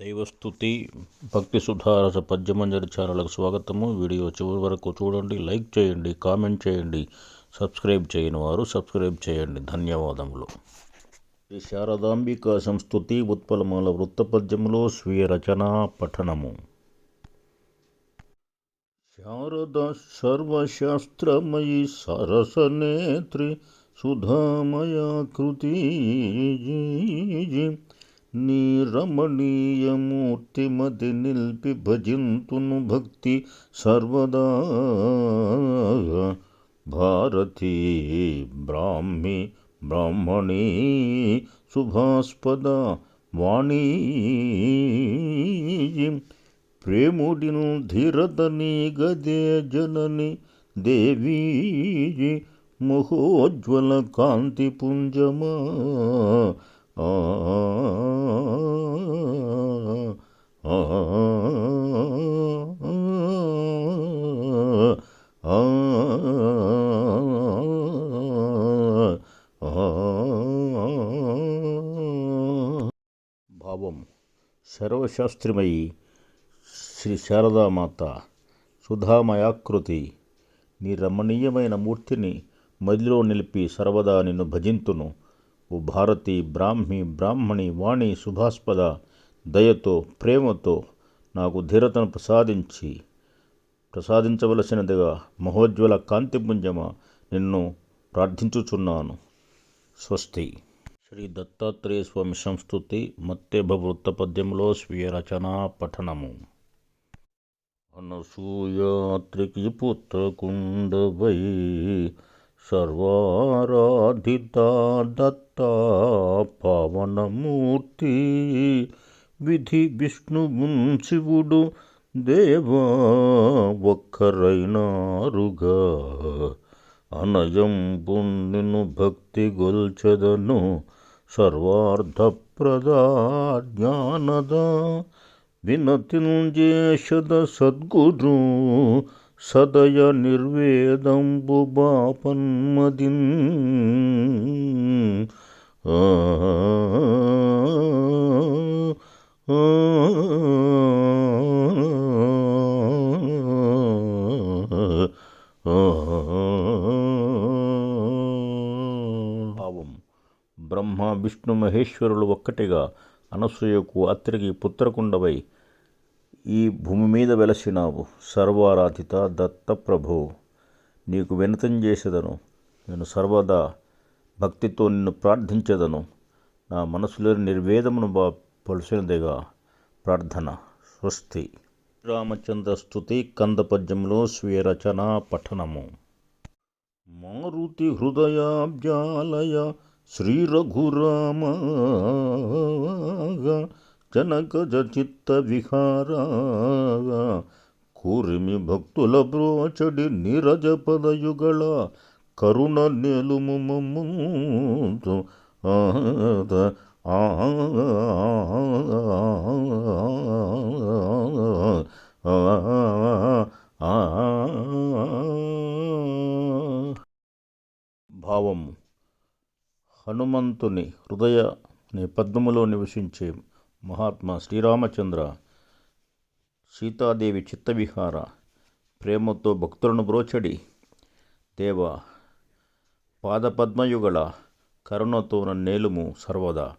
దైవస్థుతి భక్తి సుధారస పద్యమంజరి ఛానల్కు స్వాగతము. వీడియో చివరి వరకు చూడండి లైక్ చేయండి కామెంట్ చేయండి సబ్స్క్రైబ్ చేయని వారు సబ్స్క్రైబ్ చేయండి. ధన్యవాదములు. శ్రీ శారదాంబికా సంస్థుతి ఉత్పలమాల వృత్తపద్యములో స్వీయ రచనా పఠనము. శారద సర్వశాస్త్రమయీ సరసనేత్రి సుధామయా కృతి నీ రమణీయమూర్తిమతి నిల్పి భజింతును భక్తి సర్వదా. భారతీ బ్రాహ్మి బ్రాహ్మణీ శుభాస్పద వాణీ. ప్రేముడిను ధీరతని గదే జనని దేవీ మహోజ్వల కాంతి పుంజమా. భావం సర్వశాస్త్రిమయి శ్రీ శారదామాత సుధామయాకృతి నీ రమణీయమైన మూర్తిని మదిలో నిలిపి సర్వదా నిన్ను భజింతును. ఓ భారతి బ్రాహ్మి బ్రాహ్మణి వాణి శుభాస్పద దయతో ప్రేమతో నాకు ధీరతను ప్రసాదించి ప్రసాదించవలసినదిగా మహోజ్వల కాంతిపుంజమ నిన్ను ప్రార్థించుచున్నాను. స్వస్తి. శ్రీ దత్తాత్రేయ స్వామి సంస్థుతి మత్తేభ వృత్తపద్యంలో స్వీయ రచనా పఠనము. అనసూయాత్రికి పుత్రకుండవై సర్వారాధిత దత్త పవనమూర్తి విధి విష్ణువున్ శివుడు దేవా ఒక్కరైనారుగా. అనయం పుణ్యును భక్తి గొల్చదను సర్వార్థప్రద జ్ఞానద. వినతింజేషద సద్గురు సదయ నిర్వేదంబు బాపన్మదిన్. భావం బ్రహ్మ విష్ణు మహేశ్వరులు ఒక్కటిగా అనసూయకు అత్రికి పుత్రకుండవై ఈ భూమి మీద వెలసినావు. సర్వారాధిత దత్త ప్రభు నీకు వినతం చేసేదను. నేను సర్వదా భక్తితో నిన్ను ప్రార్థించేదను. నా మనసులోని నిర్వేదమును బా పలుసినదిగా. ప్రార్థన స్వస్తి. రామచంద్ర స్థుతి కందపద్యంలో స్వీయ రచన పఠనము. మారుతి హృదయాబ్జాలయ శ్రీ రఘురామ జనకజ చిత్త విహార కూరిమి భక్తుల బ్రోచడి నిరజ పదయుగళ కరుణ నెలుము మమ్ము భావం. హనుమంతుని హృదయ పద్మములో నివసించే మహాత్మా శ్రీరామచంద్ర సీతాదేవి చిత్తవిహార ప్రేమతో భక్తులను బ్రోచడి దేవ పాదపద్మయుగళ కరుణతో నేలుము సర్వదా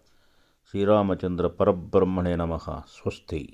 శ్రీరామచంద్ర పరబ్రహ్మణే నమ స్వస్తి